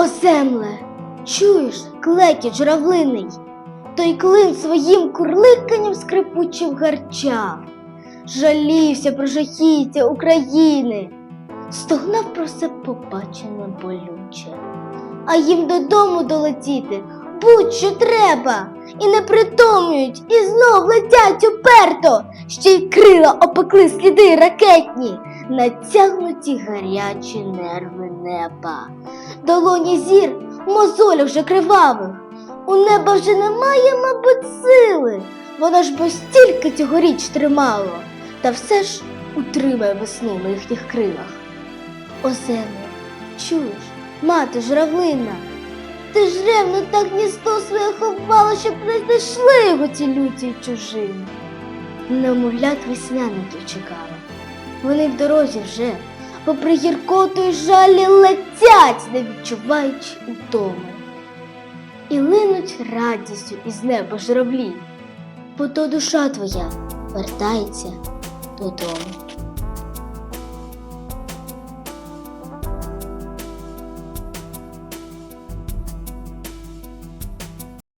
О, земле, чуєш, клекіт журавлиний, той клин своїм курликанням скрипучим гарчав, жалівся про жахіття України, стогнав про все побачене болюче. А їм додому долетіти будь-що треба, і не притомують, і знов летять уперто, ще й крила опекли сліди ракетні, натягнуті гарячі нерви неба. Долоні зір мозолях вже кривавих. У неба вже немає, мабуть, сили. Воно ж бо стільки цьогоріч тримало, та все ж утримає весну на їхніх крилах. О, земле, чуєш, мати журавлина, ти ж ревно так гніздо своє ховала, щоб не знайшли його ці люті чужини. Немовлят весняників чекала. Вони в дорозі вже, попри гіркоту й жалі летять, не відчуваючи утоми. І линуть радістю із неба журавлі, бо то душа твоя вертається додому.